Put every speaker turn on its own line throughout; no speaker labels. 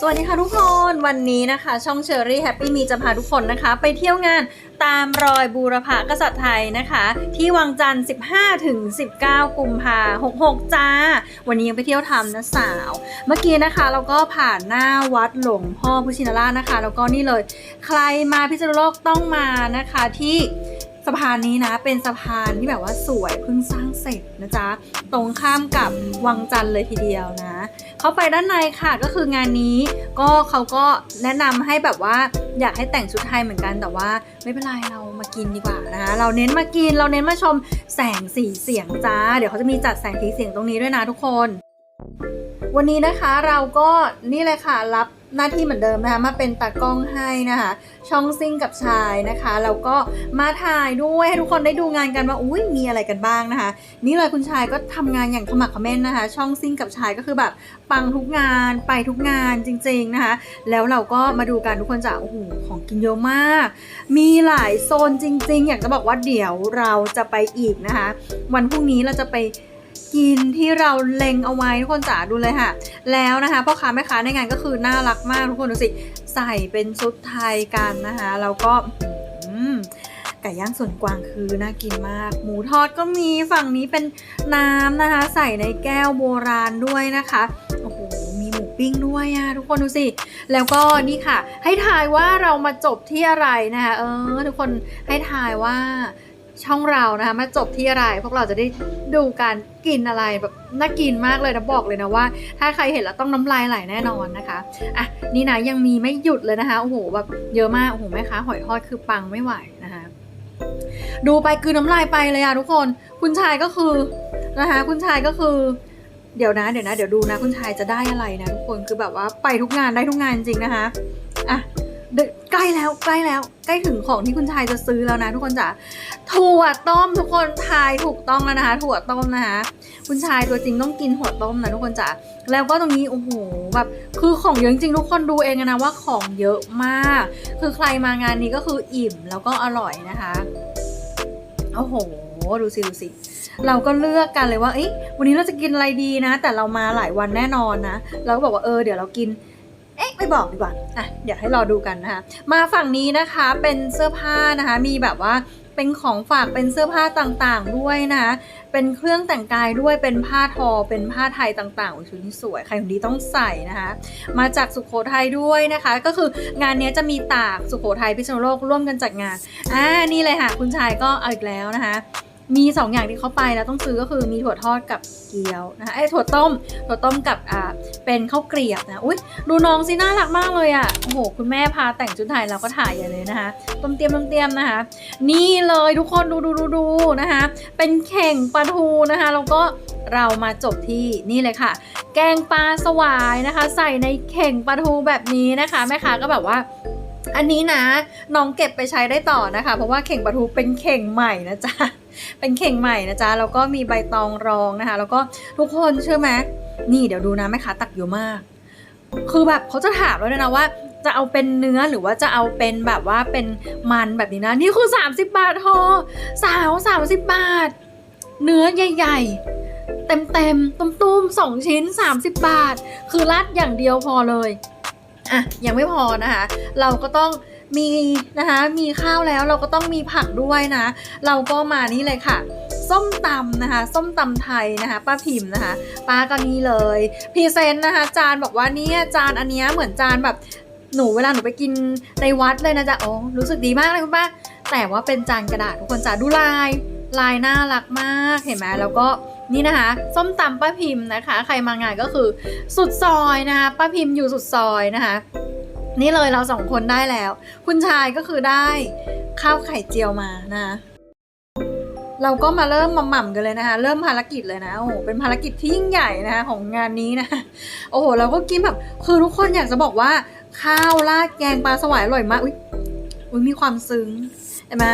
สวัสดีค่ะทุกคนวันนี้นะคะ ช่องเชอรี่แฮปปี้มีจะพาทุกคนนะคะ ไปเที่ยวงานตามรอยบูรพากษัตริย์ไทยนะคะ ที่วังจันทร์ 15 ถึง 19 กุมภา66 จ้า วันนี้ยังไปเที่ยวทำนะสาว เมื่อกี้นะคะเราก็ผ่านหน้าวัดหลวงพ่อพุชินราชนะคะ แล้วก็นี่เลย ใครมาพิษณุโลกต้องมานะคะที่ สะพานนี้นะ เป็นสะพานที่แบบว่าสวยเพิ่งสร้างเสร็จนะจ๊ะ ตรงข้ามกับวังจันทร์เลยทีเดียวนะ เข้าไปด้านในค่ะก็คืองานนี้ก็เขาก็แนะนำให้แบบว่าอยากให้แต่งชุดไทยเหมือนกันแต่ว่าไม่เป็นไรเรามากินดีกว่านะคะเราเน้นมากินเราเน้นมาชมแสงสีเสียงจ้า เดี๋ยวเขาจะมีจัดแสงสีเสียงตรงนี้ด้วยนะทุกคน วันนี้นะคะเราก็นี่เลยค่ะรับหน้าที่เหมือนเดิมนะคะมาเป็นตากล้องให้นะคะ ช่องซิ่งกับชายนะคะแล้วก็มาถ่ายด้วยให้ทุกคนได้ดูงานกันว่าอุ้ยมีอะไรกันบ้างนะคะ นี่เลยคุณชายก็ทำงานอย่างขมักขม้นนะคะ ช่องซิ่งกับชายก็คือแบบปังทุกงานไปทุกงานจริง ๆนะคะ แล้วเราก็มาดูกันทุกคนจะโอ้โหของกินเยอะมาก มีหลายโซนจริง ๆ อยากจะบอกว่าเดี๋ยวเราจะไปอีกนะคะ วันพรุ่งนี้เราจะไป กินที่เราเล็งเอาไว้ทุกคนจ๋าดูเลยค่ะ แล้วนะคะพ่อค้าแม่ค้าในงานก็คือน่ารักมากทุกคนดูสิใส่เป็นชุดไทยกันนะคะแล้วก็ไก่ย่างส่วนกวางคือน่ากินมาก หมูทอดก็มีฝั่งนี้เป็นน้ำนะคะ ใส่ในแก้วโบราณด้วยนะคะโอ้โหมีหมูปิ้งด้วยอะทุกคนดูสิ แล้วก็นี่ค่ะ ให้ทายว่าเรามาจบที่อะไรนะคะเออ ทุกคนให้ทายว่า ช่องเรานะคะมาจบที่อะไร พวกเราจะได้ดูการกินอะไรแบบน่ากินมากเลยนะบอกเลยนะว่า ถ้าใครเห็นแล้วต้องน้ำลายไหลแน่นอนนะคะอะนี่นะยังมีไม่หยุดเลยนะคะโอ้โหแบบเยอะมากโอ้โหแม่ค้าหอยทอดคือปังไม่ไหวนะคะดูไปคือน้ำลายไปเลยอะทุกคน คุณชายก็คือนะคะคุณชายก็คือเดี๋ยวนะเดี๋ยวนะเดี๋ยวดูนะคุณชายจะได้อะไรนะทุกคนคือแบบว่าไปทุกงานได้ทุกงานจริงนะคะอะ ใกล้แล้วใกล้แล้ว ใกล้ถึงของที่คุณชายจะซื้อแล้วนะ ทุกคนจ๋าถั่วต้มทุกคนทายถูกต้องแล้วนะคะ ถั่วต้มนะคะคุณชายตัวจริงต้องกินถั่วต้มนะทุกคนจ๋าแล้วก็ตรงนี้โอ้โหแบบคือของเยอะจริงทุกคนดูเองนะว่าของเยอะมาก คือใครมางานนี้ก็คืออิ่มแล้วก็อร่อยนะคะโอ้โหดูสิดูสิเราก็เลือกกันเลยว่าเอ๊ะวันนี้เราจะกินอะไรดีนะ แต่เรามาหลายวันแน่นอนนะเราก็บอกว่าเออเดี๋ยวเรากิน ไม่บอกดีกว่าอะเดี๋ยวให้รอดูกันนะคะ มาฝั่งนี้นะคะเป็นเสื้อผ้านะคะ มีแบบว่าเป็นของฝากเป็นเสื้อผ้าต่างๆด้วยนะคะเป็นเครื่องแต่งกายด้วยเป็นผ้าทอ เป็นผ้าไทยต่างๆโอ้ยชุดนี้สวยใครคนนี้ต้องใส่นะคะ มาจากสุโขทัยด้วยนะคะ ก็คืองานนี้จะมีตากสุโขทัยพิษณุโลกร่วมกันจัดงานอ่านี่เลยค่ะ คุณชายก็เอาอีกแล้วนะคะ มี2ออย่างที่เขาไปแล้วต้องซื้อก็คือมีถั่วทอดกับเกี๊ยวนะคะไอ้ถั่วต้ม ถั่วต้มกับอ่าเป็นข้าวเกลียบนะอุ้ยดูน้องสิน่ารักมากเลยอะ่ะโอ้โหคุณแม่พาแต่งชุดไทยเราก็ถ่ายใหญ่เลยนะคะต้มเตรียมต้มเตรียมนะคะ นี่เลยทุกคนดูดูดูดูนะคะ เป็นเข่งปลาทูนะคะแล้วก็เรามาจบที่นี่เลยค่ะ แกงปลาสวายนะคะ ใส่ในเข่งปลาทูแบบนี้นะคะแม่ค้าก็แบบว่า อันนี้นะน้องเก็บไปใช้ได้ต่อนะคะ เพราะว่าเข่งปลาทูเป็นเข่งใหม่นะจ๊ะเป็นเข่งใหม่นะจ๊ะแล้วก็มีใบตองรองนะคะ แล้วก็ทุกคนเชื่อไหมนี่เดี๋ยวดูนะแม่ค้าตักเยอะมาก คือแบบเขาจะถามแล้วด้วยนะว่าจะเอาเป็นเนื้อหรือว่าจะเอาเป็นแบบว่าเป็นมันแบบนี้นะ นี่คือ 30 บาททอสาว 30 บาท เนื้อใหญ่ ๆ เต็มๆตุ้มๆสองชิ้น 30 บาท คือรัดอย่างเดียวพอเลย อะยังไม่พอนะคะ เราก็ต้องมีนะคะมีข้าวแล้วเราก็ต้องมีผักด้วยนะ เราก็มานี่เลยค่ะ ส้มตำนะคะ ส้มตำไทยนะคะ ป้าพิมพ์นะคะ ป้าก็นี่เลยพรีเซนต์นะคะ จานบอกว่าเนี่ยจานอันเนี้ยเหมือนจานแบบหนูเวลาหนูไปกินในวัดเลยนะจ๊ะโอ้รู้สึกดีมากเลยคุณป้าแต่ว่าเป็นจานกระดาษทุกคนจ้ะดูลายลายน่ารักมากเห็นไหมแล้วก็ นี่นะคะ ส้มตำป้าพิมพ์นะคะ ใครมางานก็คือสุดซอยนะคะป้าพิมพ์อยู่สุดซอยนะคะ นี่เลยเราสองคนได้แล้ว คุณชายก็คือได้ข้าวไข่เจียวมานะเราก็มาเริ่มมาหม่ำกันเลยนะคะ เริ่มภารกิจเลยนะโอ้โหเป็นภารกิจที่ยิ่งใหญ่นะคะของงานนี้นะโอ้โหเราก็กินแบบคือทุกคนอยากจะบอกว่า ข้าวราดแกงปลาสวายอร่อยมากอุ้ยอุ้ยมีความซึ้งเห็นไหม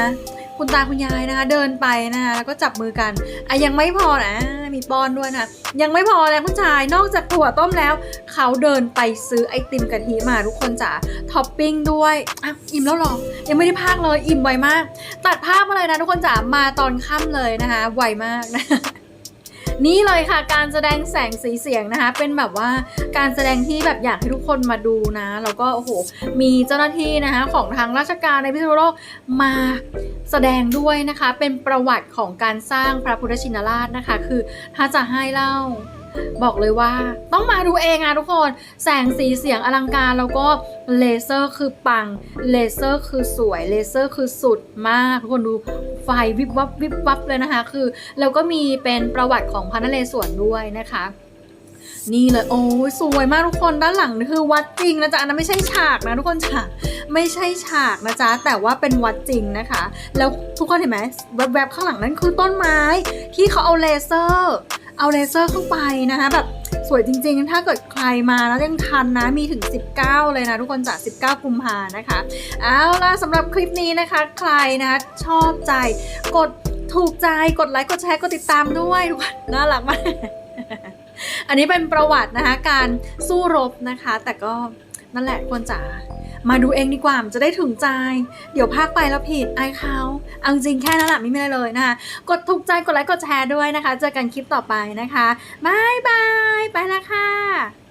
คุณตาคุณยายนะคะ เดินไปนะคะแล้วก็จับมือกันอะยังไม่พอนะมีป้อนด้วยนะยังไม่พอแล้วคุณชายนอกจากถั่วต้มแล้ว เขาเดินไปซื้อไอติมกะทิมาทุกคนจ๋าท็อปปิ้งด้วยอะอิ่มแล้วหรอยังไม่ได้พากเลยอิ่มไวมาก ตัดภาพมาเลยนะทุกคนจ๋ามาตอนค่ำเลยนะคะไวมากนะ นี่เลยค่ะ การแสดงแสงสีเสียงนะคะ เป็นแบบว่าการแสดงที่แบบอยากให้ทุกคนมาดูนะ แล้วก็โอ้โหมีเจ้าหน้าที่นะคะของทางราชการในพิษณุโลกมาแสดงด้วยนะคะ เป็นประวัติของการสร้างพระพุทธชินราชนะคะ คือถ้าจะให้เล่า บอกเลยว่าต้องมาดูเองอะทุกคน แสงสีเสียงอลังการแล้วก็เลเซอร์คือปัง เลเซอร์คือสวย เลเซอร์คือสุดมาก ทุกคนดูไฟวิบวับวิบวับเลยนะคะ คือแล้วก็มีเป็นประวัติของพระนเรศวรด้วยนะคะนี่เลยโอ้ยสวยมากทุกคนด้านหลังนี่คือวัดจริงนะจ๊ะอันนั้นไม่ใช่ฉากนะทุกคนจ๋าไม่ใช่ฉากนะจ๊ะแต่ว่าเป็นวัดจริงนะคะ แล้วทุกคนเห็นไหมแวบๆข้างหลังนั้นคือต้นไม้ที่เขาเอาเลเซอร์ เอาเลเซอร์เข้าไปนะคะแบบสวยจริงๆ ถ้าเกิดใครมาแล้วยังทันนะ มีถึง 19 เลยนะทุกคนจาก 19 กุมภานะคะ เอาล่ะสำหรับคลิปนี้นะคะ ใครนะคะชอบใจ กดถูกใจ กดไลค์ กดแชร์ กดติดตามด้วยทุกคนน่ารักมาก อันนี้เป็นประวัตินะคะ การสู้รบนะคะ แต่ก็นั่นแหละควรจะ มาดูเองดีกว่าจะได้ถึงใจ เดี๋ยวภาคไปแล้วผิดไอเขาเอาจริงแค่นั้นแหละไม่มีอะไรเลยนะคะกดถูกใจกดไลค์กดแชร์ด้วยนะคะ เจอกันคลิปต่อไปนะคะบายบาย ไปแล้วค่ะ